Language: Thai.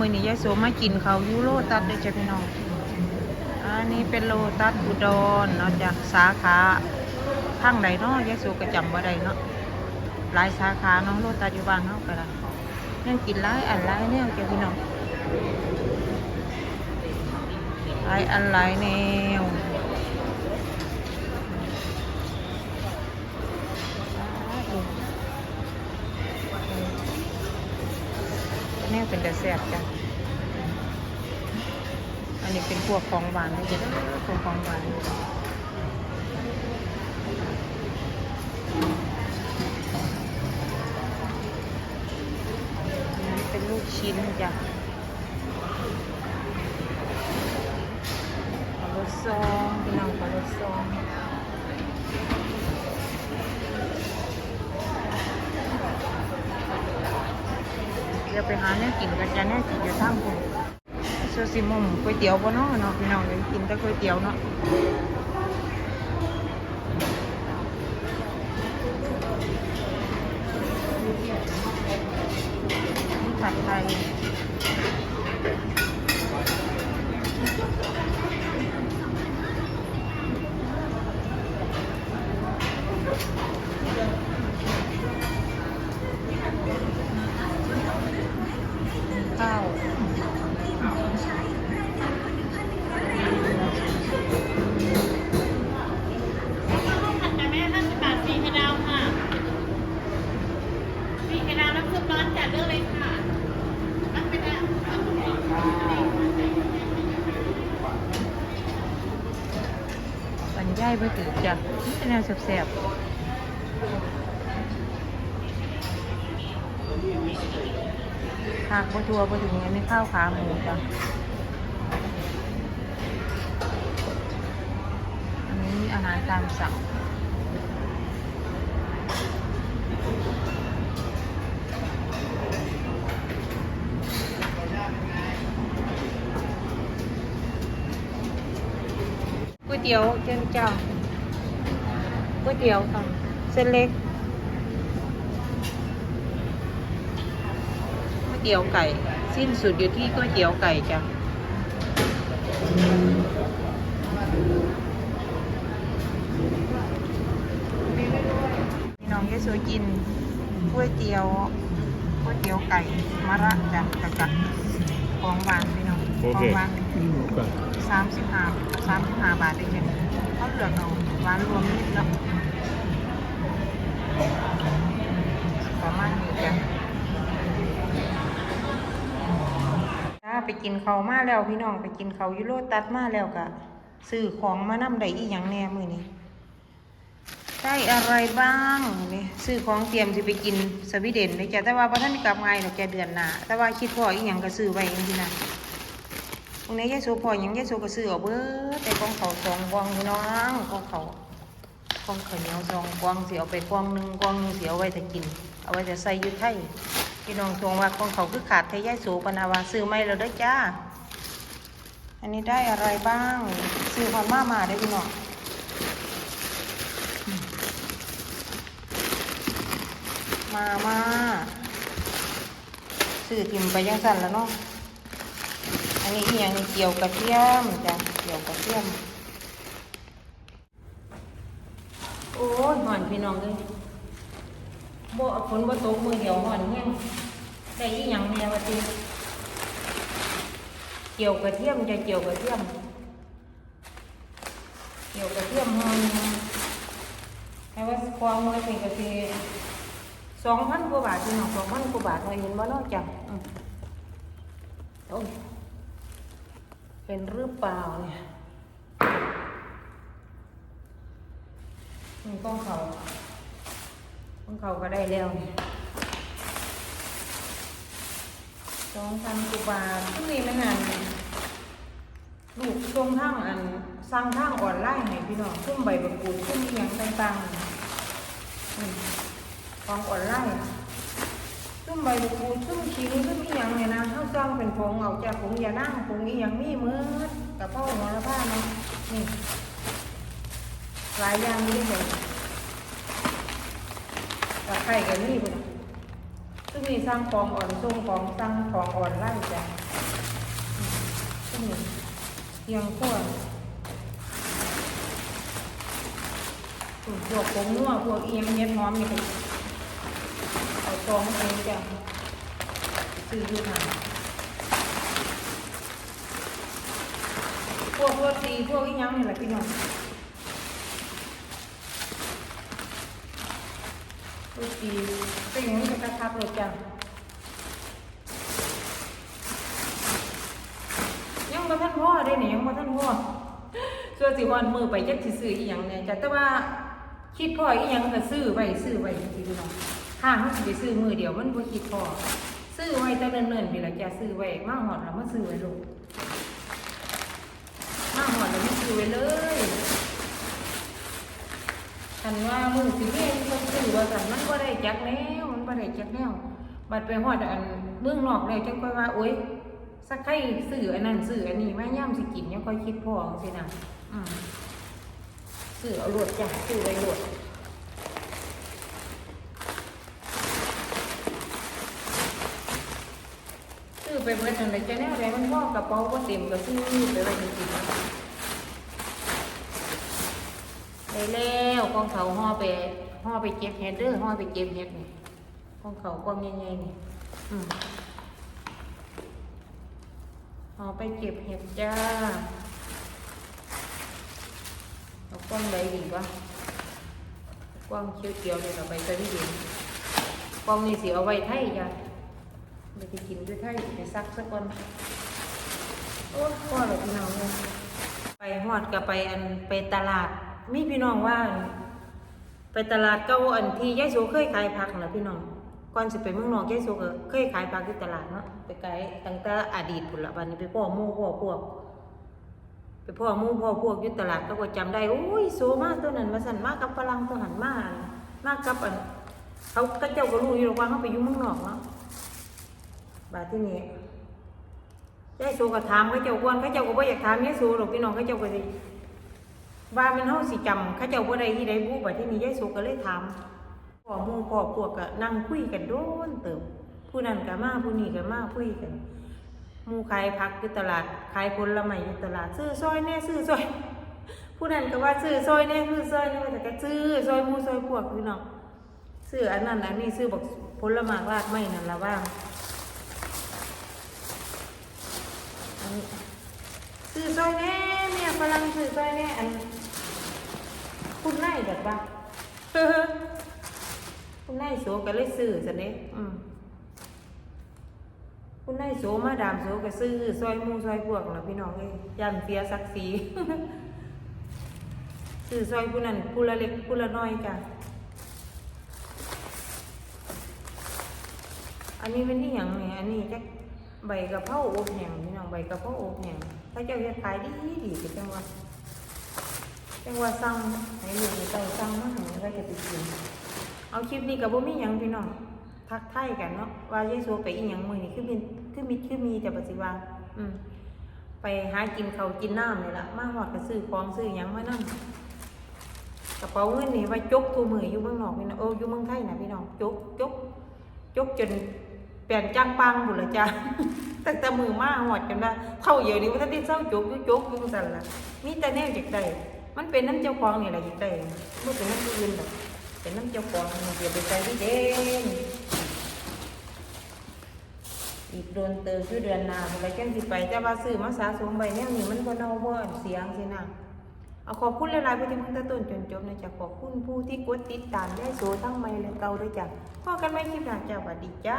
มือนี้ยายโสมากินเขายูโรตัดด้อจ้ะพี่น้อง อันนี้เป็นโลตัสอุดรเนาะจ้ะสาขาทางใดเนาะยายโสก็จำบ่ได้เนาะ หลายสาขาเนาะโลตัสอยู่บ้านเนาะก็ได้ยังกินหลายอันหลายแนวจ้ะพี่น้องหลายอันหลายแนว แซ่บจ้ะอันนี้เป็นพวกของหวานเลยจ้ะพวกของหวานอันนี้เป็นลูกชิ้นจ้ะปลาลดซองพี่น้องปลาลดซอง เดี๋ยวไปหาเนวกินกันจะแน่กินอยู่ทางคุณโซซิมุมก๋วยเตี๋ยวปะเนาะเนาะพี่น้องเลยกินแต่ก๋วยเตี๋ยวเนาะผัดไทย บรรยายบ่ถือจ้ะนี่เป็นแนวแสบๆหากบะทัวบะถึงอันนี้ข้าวขาหมูจ้ะอันนี้อาหารตามสั่ง ก๋วยเตี๋ยวเจ้าเจ้าก๋วยเตี๋ยวค่ะเส้นเล็กก๋วยเตี๋ยวไก่ สิ้นสุดอยู่ที่ก๋วยเตี๋ยวไก่จ้ะพี่น้องยายโซกินก๋วยเตี๋ยวก๋วยเตี๋ยวไก่มะระจ้ะกับกับของหวานพี่น้อง ของหวานสามสิบห้าสามสิบห้าบาทเองเนี่ยเขาเหลือกเอาหวานรวมนิดแล้วประมาณนี้จ้ะจ้าไปกินเขาวมาแล้วพี่น้องไปกินเขาวอยูโรตัดมาแล้วกะซื้อของมานำได้อีหยังแหน่มือนี้ได้อะไรบ้างนี่ซื้อของเตรียมที่ไปกินสวีเดนเลยจ้ะแต่ว่าพอท่านกลับมาเนาะแกเดือนหน้าแต่ว่าคิดพออีหยังก็ซื้อไว้เองที่นั่น ตรงนี้ยายโซพอยังยายโซก็ซื้อเอาเบิดแต่กองเขาสองกองพี่น้องกองเขากองข้าวเหนียวสองกองเสิเอาไปกองหนึ่งกองหนึ่งเสิเอาไว้จะกิน เอาไว้จะใส่ยุทไทยพี่น้องทวงว่ากองเขาคือขาดเทยายโซปนาวาซื้อไม่แล้วเด้จ้า อันนี้ได้อะไรบ้าง ซื้อฮอนมมามาได้พี่น้องมามาซื้อทิมไปยังสั่นแล้วเนาะ อันนี้อีหยังเกี่ยวกระเทียมจ้ะเกี่ยวกระเทียม โอ้ยหอนพี่น้องเลยบ่ฝนบ่ตกมือเดียวหอนแห้งได้อีหยังแน่ว่าติเกี่ยวกระเทียมจะเกี่ยวกระเทียม เกี่ยวกระเทียมหอนให้ว่าความว่าเป็นกระเทียมสองพันกว่าบาทพี่น้องสองพันกว่าบาทเลยเห็นบ่เนาะจ้ะโอ้ย เป็นหรือเปล่าเนี่ยนี่กล้องเขาก้องเขาก็ได้แล้วเนี่ยสองพันกว่าบาทที่นี่มันอันลูกช่วงทางอันสร้างทางออนไลน์ให้พี่น้องซุ่มใบประกูดซุ่มอหย่างต่างๆของออนไลน์ ซุ่มใบกูซุ่มขิงซุ่มอีหยังเนี่ยนะเขาจ้องเป็นผงเอาจากผงยานั่งผงอีหยังมีมือกับพ่อหัวละผ้าเนาะนี่หลายอย่างนี่เลยตะไคร้กับนี่พุ่นน่ะซึ่งมีสร้างของอ่อนส่งของสร้างของอ่อนไล่จ้ะก็นี่เพียงขั้วพวกผงนัวพวกเอียงเย็ดหอมนี่ก็เอา ตองเองจ้ะซื้ออยู่ทางพวกรสดีพวกอีหยังนี่แหละพี่น้องรสดีเป็นอย่างนี้ก็กระทับเลยจ้ะยังบ่ทันพ่อเด้นี่ยังบ่ทันพ่อส่วนสิฮอนมือไปจักสิซื้ออีหยังเนี่ยจ้ะแต่ว่าคิดพ่ออีหยังก็ซื้อไว้ซื้อไว้จังซี่พี่น้อง ถ้าเฮาสิไปซื้อมือเดียวมันบ่คิดพอซื้อไว้แต่เนิ่นๆพี่ล่ะจ้ะซื้อไว้มาฮอดแล้วมาซื้อไว้ลูกมาฮอดแล้วมาซื้อไว้เลยคันว่ามือสิเฮ็ดคนซื้อว่าซั่นมันบ่ได้จักแนวมันบ่ได้จักแนวบัดไปฮอดอันเมืองนอกแล้วจังค่อยว่าโอ๊ยสักใครซื้ออันนั้นซื้ออันนี้มาย่ำสิกินยังค่อยคิดพอสินะอืมซื้อเอาโหลดจ้ะซื้อไว้โหลดซื้อ ไปเบิดนั่นเลยจะแนวไรมันพ่อกระเป๋าก็เต็มก็ซื้อไปไว้จริงๆได้แล้วกองเขาห่อไปห่อไปเก็บเห็ดเด้อห่อไปเก็บเห็ดนี่กองเขากองใหญ่ๆนี่อืมเอไปเก็บเห็ดจ้าเอากล้องใดดีวะกล้องเขียวๆเลยเราไปจะได้ดีกล้องนี่สิเอาไว้ไทยจ้ะ ไม่ได้กินด้วยไทยไปซักสักคนโอ้พ่อเลยพี่น้องเลยไปหอดกับไปอันไปตลาดมีพี่น้องว่าอันไปตลาดเก้าอันที่ยายโสเคยขายผักนะพี่น้องก่อนสิไปเมืองนอกยายโซก็เคยขายปลาที่ตลาดเนาะไปขายตั้งแต่อดีตพุ่นละวันนี้ไปพ่อหมู่พ่อพวกไปพ่อหมู่พ่อพวกอยู่ตลาดก็บ่จำได้โอ้ยโซมากตัวนั้นมาสั่นมากับฝรั่งตัวหันมากมากกับอันเขาก็เจ้าก็รู้อยู่รอกว่าเขาไปอยู่เมืองนอกเนาะ บาดที่นี้ยายโซก็ถามเขาเจ้าก่อนเขาเจ้าก็บ่อยากถามยายโซหรอกพี่น้องเขาเจ้าก็สิว่ามันเฮาสิจำเขาเจ้าบ่ได้ที่ใดบู้บาดที่นี้ยายโซก็เลยถามพ่อหมู่พ่อพวกก็นั่งคุยกันโดนเติมผู้นั้นก็มาผู้นี้ก็มาคุยกันหมู่ขายผักอยู่ตลาดขายผลไม้อยู่ตลาดซื้อซอยแน่ซื้อซอยผู้นั้นก็ว่าซื้อซอยแน่ซื้อซอยแน่แต่ก็ซื้อซอยหมู่ซอยพวกพี่น้องซื้ออันนั้นอันนี้ซื้อบักผลไม้รากไม้นั่นละว่าอั นี้ซื้อซอยแน่เนี่ยฝรั่งซื้อซอยแน่อันคุณนายแบบว่าคุณนายโสก็เลยซื้อสันเด้อืมคุณนายโสมาดามโสก็ซื้อซอยมูซอยพวกนะพี่น้องเอ้ยยันเสียศักดิ์ศรีซื้อซอยผู้นั้นผู้ละเล็กผู้ละน้อยจ้ะอันนี้เป็นที่หยังเนี่ยอันนี้แจัก ใบกะเพราอบแห้งพี่น้องใบกะเพราอบแห้งถ้าเจ้าเฮ็ดขายดีดีก็จังว่าจังว่าสั่งให้ลูกให้เต้าสั่งมาให้ก็จะไปกินเอาคลิปนี้กับบ่มีหยังพี่น้องทักทายกันเนาะว่าเยซูไปอีหยังมื้อนี้คือมีคือมีคือมีแต่ปัจจุบันอืมไปหากินข้าวกินน้ำนี่ล่ะมาฮอดก็ซื้อของซื้อหยังมานํกระเป๋าเงินนี่ว่าจกทุกมื้ออยู่เมืองนอกพี่น้องเอออยู่เมืองไทยนะพี่น้องจกจกจกจน ปลี่ยนจ้างปังบุละจ้าตั้งแต่มือมาหอดกันว่าเท่าเยอะนี่ว่าถ้าที่เศร้าจกยู่จกยู่สั่นละมีแต่แนวอยากได้มันเป็นน้ำเจ้าของนี่แหละอยากได้บ่เป็นน้ำผู้อื่นดอกเป็นน้ำเจ้าของเดี๋ยวไปใส่ที่เด่นอีกโดนเติมชื่อเดือนหนาอะไรแจ้งสิไปแต่ว่าซื้อมาสะสมใบแนวนี้มันก็เน่าบ่อนเสียงสินะ เอาขอบคุณหลายๆผู้ที่มึงตะต้นจนจบนะจ๊ะขอบคุณผู้ที่กดติดตามได้โซทั้งไม่และเก่าด้วยจ้ะพอกันไม่คลิปหน้าจ้าสวัสดีจ้า